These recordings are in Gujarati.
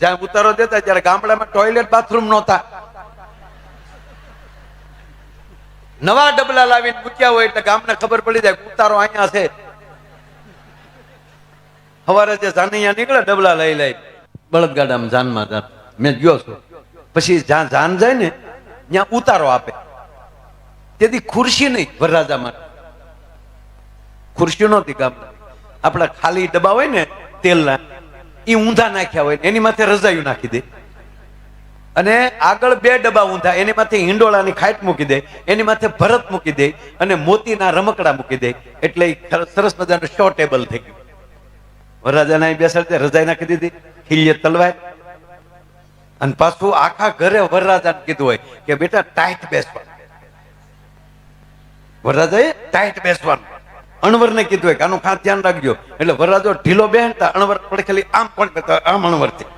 જ્યાં ઉતારો દેતા ત્યારે ગામડામાં ટોયલેટ બાથરૂમ નહોતા. નવા ડબલા લાવીને મૂક્યા હોય એટલે ગામને ખબર પડી જાય ઉતારો અહીંયા છે. સવારે જે જાનૈયા નીકળે ડબલા લઈ લઈ. બળદગાડામાં જાનમાં જાન. મેં ગયો છું. પછી જ્યાં જાન જાય ને, ત્યાં ઉતારો આપે. તેથી ખુરશી નહીં વરરાજા માટે ખુરશી નહોતી ગામમાં. આપણા ખાલી ડબ્બા હોય ને, તેલના. એ ઊંધા નાખ્યા હોય એની માથે રજાયું નાખી દે. અને આગળ બે ડબ્બા ઊંધા, એની માથે હિંડોળાની ખાટ મૂકી દે, એની માથે ભરત મૂકી દે, અને મોતીના રમકડા મૂકી દે. એટલે સરસ મજાનું શો ટેબલ થઈ ગયું. વરરાજાના બેસાડતે રજાઈ નાખી દીધી, ખીલીએ તલવાય. અને પાછું આખા ઘરે વરરાજાને કીધું હોય કે, બેટા ટાઈટ બેસવાનું. વરરાજાએ ટાઈટ બેસવાનું. અણવરને કીધું કે આનું ખાસ ધ્યાન રાખજો. એટલે વરરાજો ઢીલો બેહતા અણવર પડે ખાલી આમ પણ કરતા આમ અણવરથી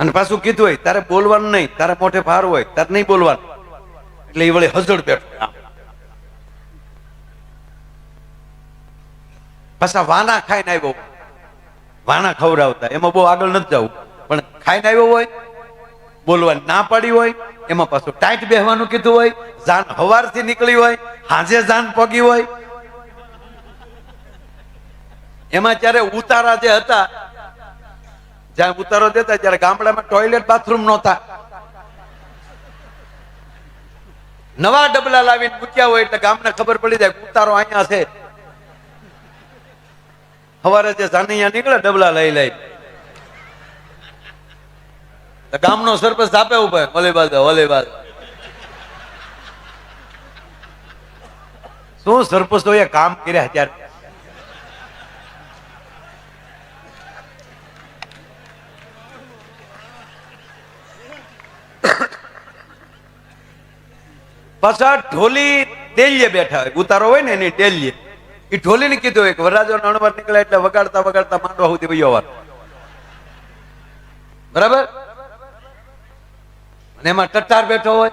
અને પાછું કીધું હોય, તારે બોલવાનું નહીં, તારે મોઢે ભાર હોય, તારે નહીં બોલવાનું. એટલે એ વળી હજળ બેઠો. પાછા વાના ખાઈને આવ્યો. વાના ખવડાવતા. એમાં બહુ આગળ નથી જવું. પણ ખાઈને આવ્યો હોય બોલવા ના પાડી હોય, એમાં પાછું ટાઈટ બેહવાનું કીધું હોય, જાન હવારથી નીકળી હોય, હાજે જાન પગી હોય એમાં જ્યારે ઉતારા જે હતા, જ્યાં ઉતારો દેતા ત્યારે ગામડામાં ટોયલેટ બાથરૂમ નહોતા. નવા ડબલા લાવીને મૂક્યા હોય એટલે ગામને ખબર પડી જાય ઉતારો અહીંયા છે. સવારે જે જાનૈયા નીકળે ડબલા લઈ લઈ ગામનો સરપંચ આપે ઊભા ઓલી બાજુ ઓલી બાજુ. શું સરપંચ કામ કર્યા ત્યારે? પાછા ઢોલી તેલીએ બેઠા હોય. ઉતારો હોય ને એની ટેલીએ એ ઢોલીને કીધું હોય કે વરરાજો અણવર નીકળે એટલે વગાડતા વગાડતા માંડવા સુધી વયો વાર બરાબર? અને એમાં ટટ્ટાર બેઠો હોય.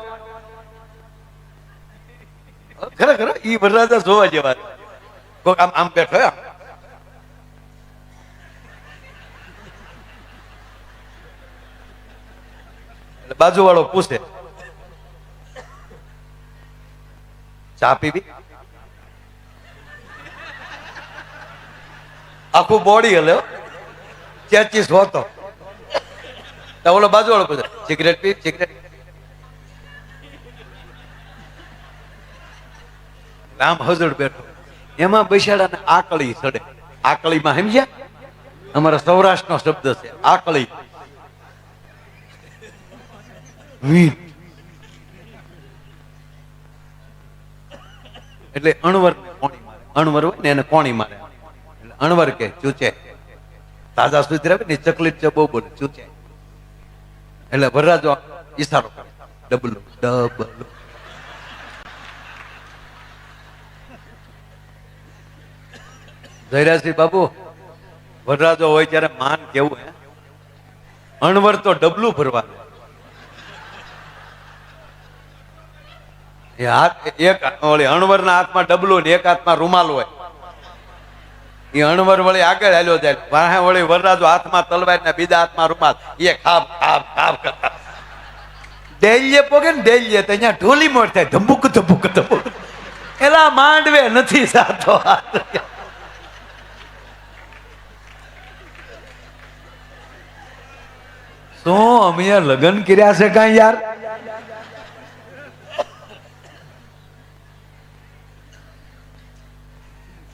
ખરેખર ઈ વરરાજા જોવા જેવા. કોક આમ આમ બેઠો આમ. એટલે બાજુવાળો પૂછે ચા પીવી? આખું બોડી હલે ચેચીસ હોતો. ઓલો બાજુ વાળો પૂછે, સિગરેટ પી, સિગરેટ રામ હજડ બેઠો. એમાં બેસાડાને આકળી ચડે. આકળીમાં સમજ્યા અમારા સૌરાષ્ટ્રનો શબ્દ છે, આકળી. મીઠ એટલે અણવર કોણી અણવર હોય ને એને કોણી મારે. એટલે અણવર કે ચૂચે તાજા સુધરે ને ચકલી છે, બહુ બોલે ચૂચે એટલે વરરાજો ઈશારો કરે. ડબલું ડબલું. જયરાજસિંહ બાબુ વરરાજો હોય ત્યારે માન કેવું હે? અણવર તો ડબલું ભરવાનું. એ હાથ એક ઓલી હાથમાં ડબલું ને એક હાથમાં રૂમાલ હોય. એ અણવર વળી આગળ હાલ્યો જાય, વાહે વળી વરરાજો હાથમાં તલવાર ને બીજા હાથમાં રૂમાલ. એ ખાબ ખાબ ખાબ કરતા. ડેલીએ પોગે ને ડેલીએ તો અહીંયા ઢોલી મોડ થાય, ધબુક ધબુક ધબુક. એલા માંડવે નથી સાતો શું અમે લગ્ન કર્યા છે કાંઈ યાર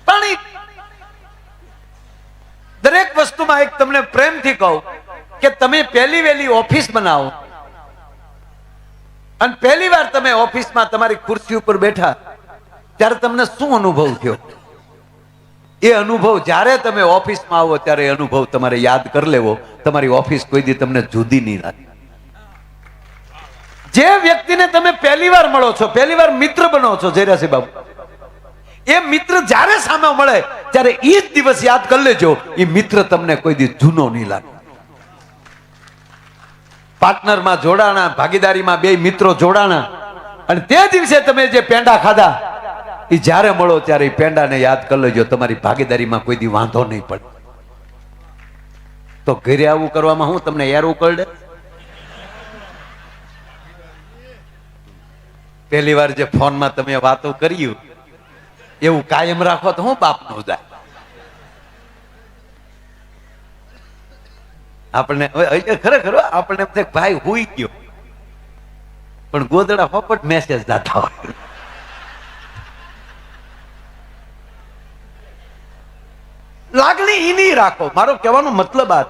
પણ ઈ દરેક વસ્તુમાં એક તમને પ્રેમથી કહું કે તમે પહેલી વહેલી ઓફિસ બનાવો. અને પહેલી વાર તમે ઓફિસમાં તમારી ખુરશી ઉપર બેઠા, ત્યારે તમને શું અનુભવ થયો? એ અનુભવ જ્યારે તમે ઓફિસમાં આવો, ત્યારે અનુભવ તમારે યાદ કરી લેવો. તમારી ઓફિસ કોઈ દી તમને જુદી નહીં લાગે. જે વ્યક્તિને તમે પહેલી વાર મળો છો, પહેલી વાર મિત્ર બનો છો જયરાસિંહ બાબુ. એ મિત્ર જ્યારે સામે મળે, ત્યારે એ જ દિવસ યાદ કરી લેજો, એ મિત્ર તમને કોઈ દી જૂનો નહીં લાગે. પાર્ટનરમાં જોડાણા, ભાગીદારીમાં બે મિત્રો જોડાણા, અને તે દિવસે તમે જે પેંડા ખાધા, એ જ્યારે મળો ત્યારે એ પેંડાને યાદ કરી લેજો, તમારી ભાગીદારીમાં કોઈ દી વાંધો નહીં પડે. તો ઘરે આવું કરવામાં હું તમને યાર ઉકળડે? પહેલી વાર જે ફોનમાં તમે વાતો કર્યું એવું કાયમ રાખો તો હું બાપનું જાય. આપણને ખરેખર આપણને ભાઈ હુઈ ગયો. પણ ગોદડા ફોપટ મેસેજ દાતા હોય. લાગણી ઈની રાખો. મારો કહેવાનો મતલબ આ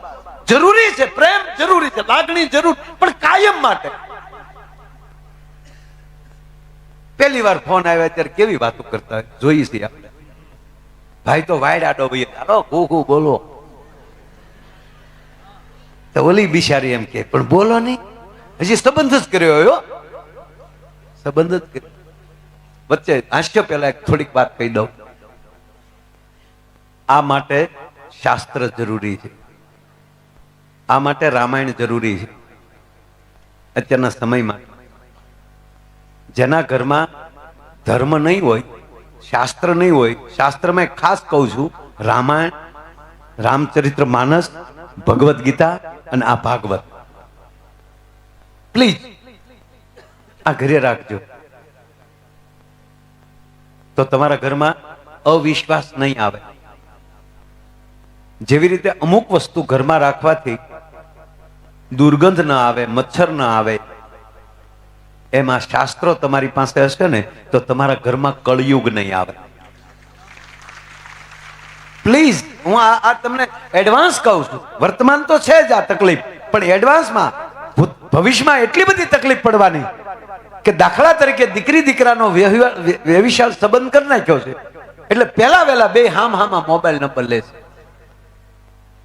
જરૂરી છે, પ્રેમ જરૂરી છે, લાગણી જરૂર. પણ કાયમ માટે. પહેલી વાર ફોન આવ્યા ત્યારે કેવી વાતો કરતા હોય? જોઈ છીએ આપણે. ભાઈ તો વાયડ આડો ભાઈ હાલો ખુ બોલો. તો ઓલી બિચારી એમ કે, પણ બોલો નહીં. હજી સંબંધ જ કર્યો હોય સંબંધ જ કર્યો. વચ્ચે હાસ્ય પહેલા થોડીક વાત કહી દઉં. આ માટે શાસ્ત્ર જરૂરી છે. આ માટે રામાયણ જરૂરી છે. અત્યારના સમયમાં જેના ઘરમાં ધર્મ નહીં હોય, શાસ્ત્ર નહીં હોય, શાસ્ત્રમાં મેં ખાસ કહું છું, રામાયણ, રામચરિત્ર માનસ, ભગવદ્ ગીતા અને આ ભાગવત. પ્લીઝ આ ઘરે રાખજો. તો તમારા ઘરમાં અવિશ્વાસ નહીં આવે. જેવી રીતે અમુક વસ્તુ ઘરમાં રાખવાથી દુર્ગંધ ન આવે, મચ્છર ન આવે એમાં શાસ્ત્રો તમારી પાસે હશે ને, તો તમારા ઘરમાં કળયુગ નહીં આવે. પ્લીઝ હું આ તમને એડવાન્સ કહું છું. વર્તમાન તો છે જ આ તકલીફ, પણ એડવાન્સમાં ભવિષ્યમાં એટલી બધી તકલીફ પડવાની કે દાખલા તરીકે દીકરી દીકરાનો વ્યવિશાળ સંબંધ કરી નાખ્યો છે. એટલે પહેલા વહેલા બે હામ હામાં મોબાઈલ નંબર લે છે.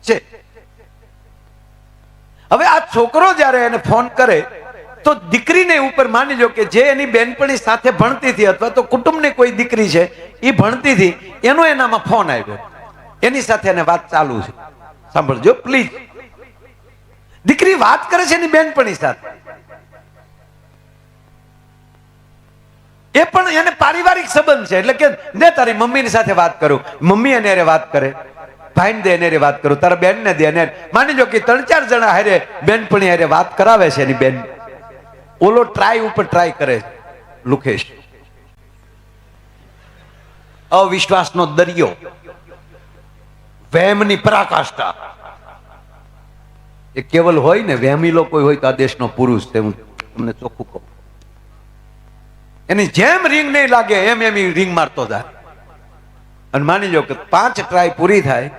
છે. હવે આ છોકરો જ્યારે એને ફોન કરે તો દીકરીને ઉપર માની લો કે જે એની બેનપણી સાથે ભણતી હતી અથવા તો કુટુંબની કોઈ દીકરી છે એ ભણતી હતી, એનો એનામાં ફોન આવ્યો. એની સાથે એને વાત ચાલુ છે. સાંભળજો પ્લીઝ દીકરી વાત કરે છે એની બેનપણી સાથે. એ પણ એને પારિવારિક સંબંધ છે, એટલે કે દે તારી મમ્મીની સાથે વાત કરું. મમ્મી એને વાત કરે. ભાઈને દે એને વાત કરું. તારા બેન ને દે એને માની લો કે ત્રણ ચાર જણા હારે બેનપણી હારે વાત કરાવે છે એની બેન. ઓલો ટ્રાય ઉપર ટ્રાય કરે લુખેશ લુકેશ. અવિશ્વાસનો દરિયો વહેમની પરાકાષ્ઠા. એ કેવલ હોય ને વહેમી લોકો હોય તો આ દેશનો પુરુષ તે હું તમને ચોખ્ખું કહું. એની જેમ રિંગ નહીં લાગે, એમ એમ રિંગ મારતો જાય. અને માની લો કે પાંચ ટ્રાય પૂરી થાય,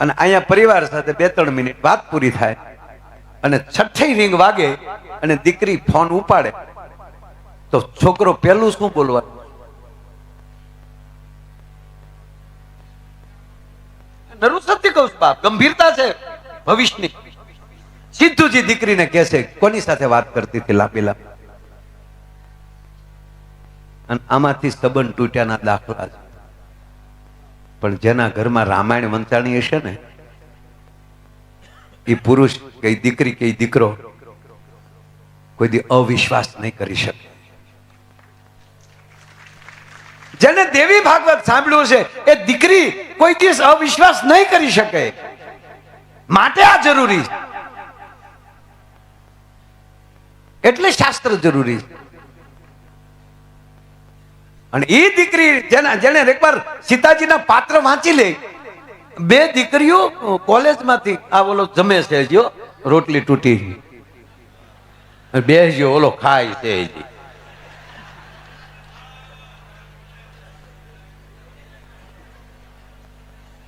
અને અહીંયા પરિવાર સાથે બે ત્રણ મિનિટ વાત પૂરી થાય. અને છઠ્ઠી રીંગ વાગે અને દીકરી ફોન ઉપાડે. તો છોકરો પહેલું શું બોલવાનું નરું કહું બાપ, ગંભીરતા છે, ભવિષ્યની. સિદ્ધુજી દીકરીને દીકરીને કહેશે કોની સાથે વાત કરતી હતી લાંબી લાંબી અને આમાંથી સંબંધ તૂટ્યાના દાખલા છે. પણ જેના ઘરમાં રામાયણ વંચાણી હશે ને એ પુરુષ કે દીકરી કે દીકરો કોઈ અવિશ્વાસ નહીં કરી શકે. જેને દેવી ભાગવત સાંભળ્યું છે, એ દીકરી કોઈ દિવસ અવિશ્વાસ નહીં કરી શકે. માટે આ જરૂરી એટલે શાસ્ત્ર જરૂરી અને એ દીકરી જેના જેને એકવાર સીતાજીના પાત્ર વાંચી લે બે દીકરીઓ કોલેજમાંથી આ ઓલો જમે છે જો રોટલી તૂટી અને બે જો ઓલો ખાય છે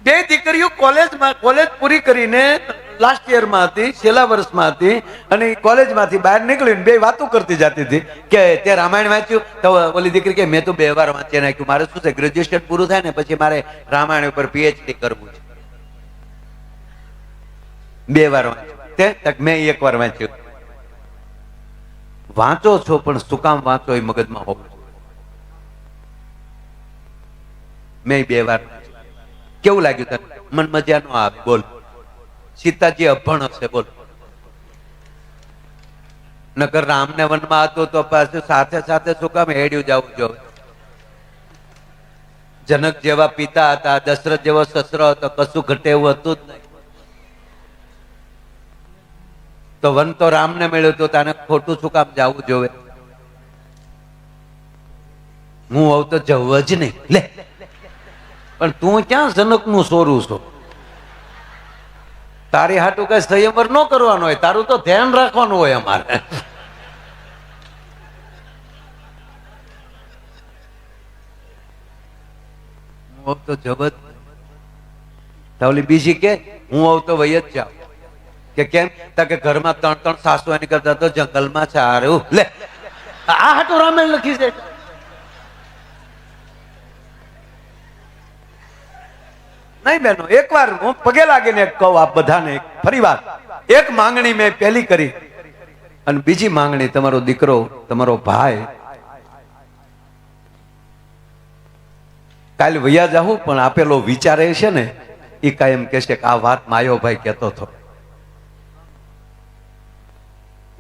બે દીકરીઓ કોલેજમાં, કોલેજ પૂરી કરીને લાસ્ટ યરમાં હતી, છેલ્લા વર્ષમાં હતી અને કોલેજમાંથી બહાર નીકળીને બે વાતો કરતી જતી હતી કે તે રામાયણ વાંચ્યું, તો ઓલી દીકરી કે, મેં તો બે વાર વાંચી નાખ્યું. મારે શું છે ગ્રેજ્યુએશન પૂરું થાય ને પછી મારે રામાયણ ઉપર પીએચડી કરવું છે. બે વાર વાંચ્યું. તે મેં એક વાર વાંચ્યું. વાંચો છો, પણ શું કામ વાંચો એ મગજમાં હોવું મેં બે વાર. કેવું લાગ્યું તને? મન મજા નો આવે, બોલ. સીતાજી અભણ હશે, બોલ. નકર રામને વનમાં હતો તો પાછું સાથે સાથે શું કામ હેડ્યું જવું જોઈએ જનક જેવા પિતા હતા, દશરથ જેવો સસરો હતો, કશું ઘટે એવું હતું જ નહીં. તો વન તો રામને મળ્યું તો તને ખોટું શું કામ જવું જોવે હું આવું તો જવું જ નહીં. લે. પણ તું ક્યાં જનકનું સોરું છો? તારી હાટું કઈ સંયમર ન કરવાનો હોય, તારું તો ધ્યાન રાખવાનું હોય અમારે. હું આવું તો જબ જ તો ઓલી બીજી કે, હું આવતો વય જ જાઉં કે કેમ? તા કે ઘરમાં ત્રણ ત્રણ સાસુ એની કરતા તો જંગલમાં રહ્યું લે. આ હાટું રામાયણ લખી છે. નહીં બેનો, એકવાર હું પગે લાગીને કહું આપ બધાને ફરી એક માંગણી મેં પહેલી કરી અને બીજી માંગણી તમારો દીકરો, તમારો ભાઈ. કાલ વૈયા જાઉં પણ આપેલો વિચાર એ છે ને એ કાયમ કહેશે કે આ વાત માયો ભાઈ કહેતો હતો.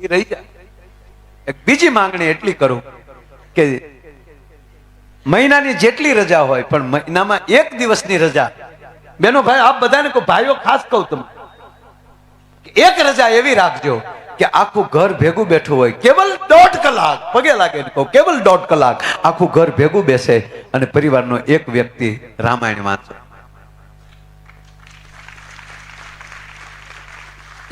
એ રહી જાય એક બીજી માંગણી એટલી કરું કે મહિનાની જેટલી રજા હોય, પણ મહિનામાં એક દિવસની રજા બેનો ભાઈ, આપ બધાને કહું, ભાઈઓ, ખાસ કહું તમે એક રજા એવી રાખજો કે આખું ઘર ભેગું બેઠું હોય. કેવલ દોઢ કલાક, પગે લાગે કેવલ દોઢ કલાક આખું ઘર ભેગું બેસે અને પરિવારનો એક વ્યક્તિ રામાયણ વાંચે.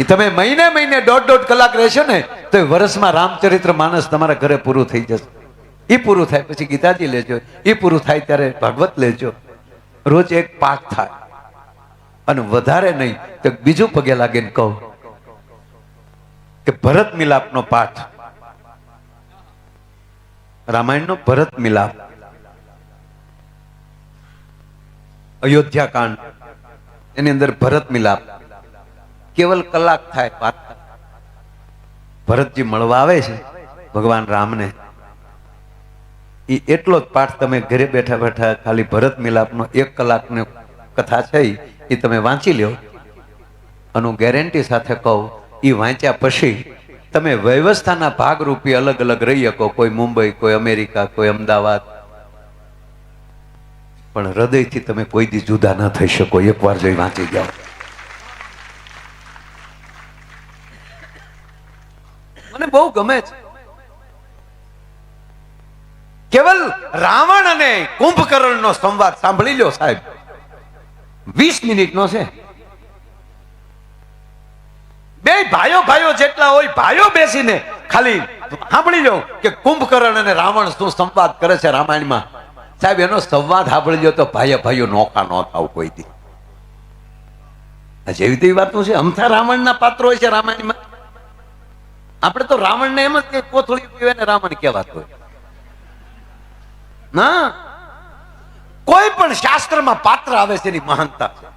તમે મહિને મહિને દોઢ દોઢ કલાક રહેશો ને, તો વર્ષમાં રામચરિત્ર માનસ તમારા ઘરે પૂરું થઈ જશે. એ પૂરું થાય, પછી ગીતાજી લેજો. એ પૂરું થાય ત્યારે ભાગવત લેજો. રોજ એક પાઠ થાય. અને વધારે નહીં, તો બીજું પગે લાગીને કહું કે ભરત મિલાપનો પાઠ. રામાયણનો ભરત મિલાપ. અયોધ્યા કાંડ એની અંદર ભરત મિલાપ. કેવલ કલાક થાય પાઠ. ભરતજી મળવા આવે છે, ભગવાન રામને. એ એટલો જ પાઠ તમે ઘરે બેઠા બેઠા ખાલી ભરત મિલાપનો એક કલાકનો કથા છે એ તમે વાંચી લ્યો. અને હું ગેરંટી સાથે કહું એ વાંચ્યા પછી તમે વ્યવસ્થાના ભાગરૂપી અલગ અલગ રહી શકો. કોઈ મુંબઈ, કોઈ અમેરિકા, કોઈ અમદાવાદ. પણ હૃદયથી તમે કોઈ દી જુદા ન થઈ શકો. એકવાર જોઈ વાંચી જાઓ. મને બહુ ગમે છે. કેવલ રાવણ અને કુંભકર્ણ નો સંવાદ સાંભળી લો સાહેબ. વીસ મિનિટનો છે. બે ભાઈઓ ભાઈઓ જેટલા હોય, ભાઈઓ બેસીને ખાલી સાંભળી લો કે કુંભકર્ણ અને રાવણ શું સંવાદ કરે છે રામાયણમાં? સાહેબ, એનો સંવાદ સાંભળી તો ભાઈઓ ભાઈઓ નોખા ન થાવ કોઈ દી. જેવી તેવી વાતનું છે? અમથા રાવણના પાત્રો હોય છે રામાયણમાં? આપણે તો રાવણને એમ જ કે કોથળી પીવે ને રાવણ કહેવાતું હોય. ના? કોઈ પણ શાસ્ત્રમાં પાત્ર આવે છે એની મહાનતા છે.